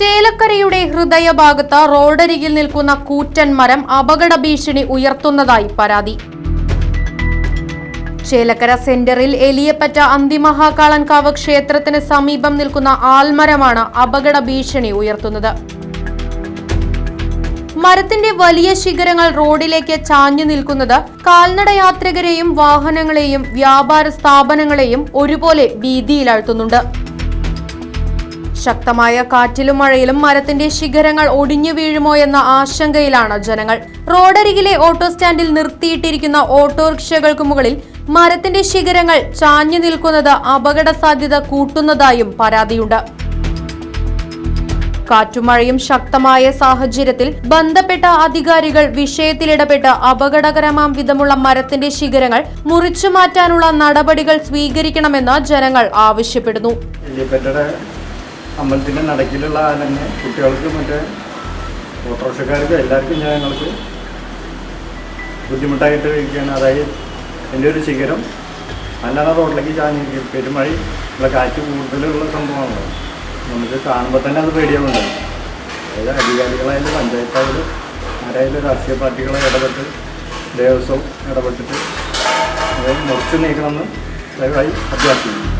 ചേലക്കരയുടെ ഹൃദയഭാഗത്ത് റോഡരികിൽ നിൽക്കുന്ന കൂറ്റൻ മരം അപകട ഭീഷണി ഉയർത്തുന്നതായി പരാതി. ചേലക്കര സെന്ററിൽ എലിയപ്പറ്റ അന്തിമഹാകാളൻകാവ് ക്ഷേത്രത്തിന് സമീപം നിൽക്കുന്ന ആൽമരമാണ് അപകട ഭീഷണി ഉയർത്തുന്നത്. മരത്തിന്റെ വലിയ ശിഖരങ്ങൾ റോഡിലേക്ക് ചാഞ്ഞു നിൽക്കുന്നത് കാൽനടയാത്രികരെയും വാഹനങ്ങളെയും വ്യാപാര സ്ഥാപനങ്ങളെയും ഒരുപോലെ ഭീതിയിലാഴ്ത്തുന്നുണ്ട്. ശക്തമായ കാറ്റിലും മഴയിലും മരത്തിന്റെ ശിഖരങ്ങൾ ഒടിഞ്ഞു വീഴുമോ എന്ന ആശങ്കയിലാണ് ജനങ്ങൾ. റോഡരികിലെ ഓട്ടോ സ്റ്റാൻഡിൽ നിർത്തിയിട്ടിരിക്കുന്ന ഓട്ടോറിക്ഷകൾക്ക് മുകളിൽ മരത്തിന്റെ ശിഖരങ്ങൾ ചാഞ്ഞു നിൽക്കുന്നത് അപകട സാധ്യത കൂട്ടുന്നതായും പരാതിയുണ്ട്. കാറ്റുമഴയും ശക്തമായ സാഹചര്യത്തിൽ ബന്ധപ്പെട്ട അധികാരികൾ വിഷയത്തിലിടപെട്ട് അപകടകരമാം വിധമുള്ള മരത്തിന്റെ ശിഖരങ്ങൾ മുറിച്ചു മാറ്റാനുള്ള നടപടികൾ സ്വീകരിക്കണമെന്ന് ജനങ്ങൾ ആവശ്യപ്പെടുന്നു. അമ്പലത്തിന്റെ നടക്കിലുള്ള തന്നെ കുട്ടികൾക്ക് മറ്റേ ഓട്ടോറിക്ഷക്കാർക്ക് എല്ലാവർക്കും ഞങ്ങൾക്ക് ബുദ്ധിമുട്ടായിട്ട് ഇരിക്കുകയാണ്. അതായത് എന്റെ ഒരു ശിഖരം അല്ലാതെ റോഡിലേക്ക് ചാഞ്ഞിരിക്കും പെരുമഴ ഉള്ള കാറ്റ് കൂടുതലുള്ള സംഭവമാണ്. നമുക്ക് കാണുമ്പോൾ തന്നെ അത് പേടിയാവുന്നുണ്ട്. അതായത് അധികാരികളായാലും പഞ്ചായത്തായാലും ആരായാലും രാഷ്ട്രീയ പാർട്ടികളെ ഇടപെട്ട് ദേവസ്വം ഇടപെട്ടിട്ട് അതായത് മുറിച്ച് നീക്കണമെന്ന് ദയവായി അഭ്യർത്ഥിക്കുന്നു.